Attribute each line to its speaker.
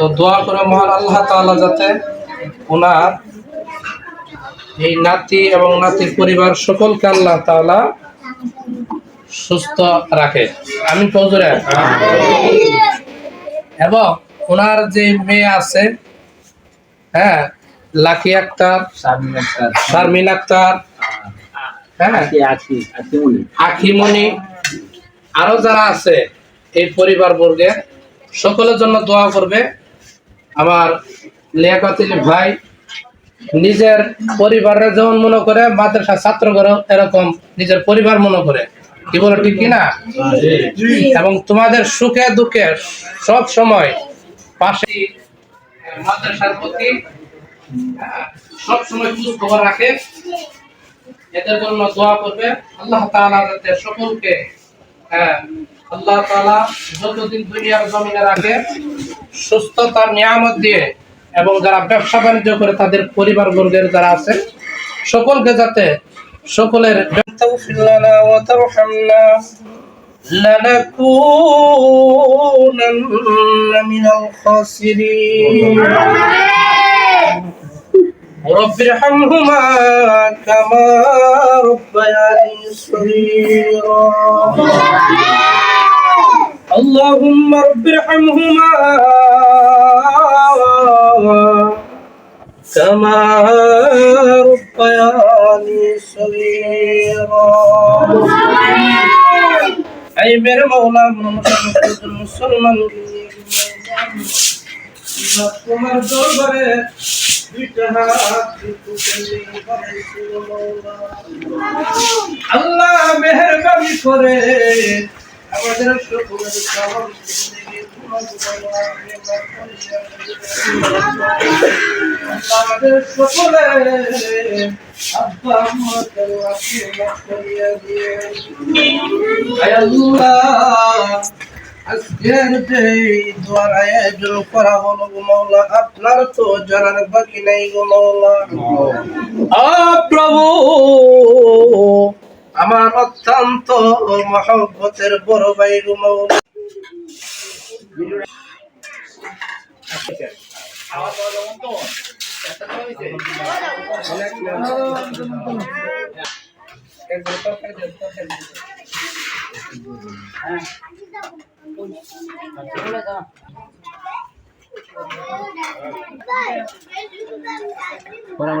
Speaker 1: তো দোয়া করে মহান আল্লাহ তাআলা যাতে ওনার এই নাতি এবং নাতির পরিবার সকলকে আল্লাহ তাআলা সুস্থ রাখে। আমি ফজরে এবং ওনার যে মেয়ে আছে হ্যাঁ লাকি আক্তার
Speaker 2: শারমিন আক্তার।
Speaker 1: হ্যাঁ আখিমণি। আরও যারা আছে এই পরিবার বর্গের সকলের জন্য দোয়া করবে। আমার লিয়াকাতিল ভাই নিজের পরিবারের যেমন মনে করে মাদ্রাসা ছাত্র করে এরকম নিজের পরিবার মনে করে। কি বলো, ঠিক কিনা এবং তোমাদের সুখে দুঃখে সব সময় পাশে মাদ্রাসার প্রতি সব সময় খোঁজ খবর রাখে। এদের জন্য দোয়া করবে। আল্লাহ তাআলা যাতে সকলকে হ্যাঁ আল্লাহ তাআলা যতদিন দুনিয়ার জমিনে রাখে সুস্থতার নিয়ামত দিয়ে এবং যারা ব্যবসা বাণিজ্য করে তাদের পরিবার বর্গের যারা আছে সকলকে যাতে সকলের তৌফিক লানা ওয়া তারহামনা لنكونن من الخاسرين رب ارحمهما كما ربياني صغيرا اللهم رب ارحمهما كما ربياني صغيرا اي میرے مولا محمد مسلمان তোমার দরবারে আল্লাহ মেহরবানি করে আমাদের সকলের আব্বা আম্মাকে আপনি মাফ করিয়া দিয়ে আল্লাহ আজকের যে দোয়ার আয়োজন করা হলো গো মাওলা আপনার তো জানার বাকি নাই গো মাওলা আ প্রভু আমার অত্যন্ত মহব্বতের বড় ভাই
Speaker 2: তাই ভাই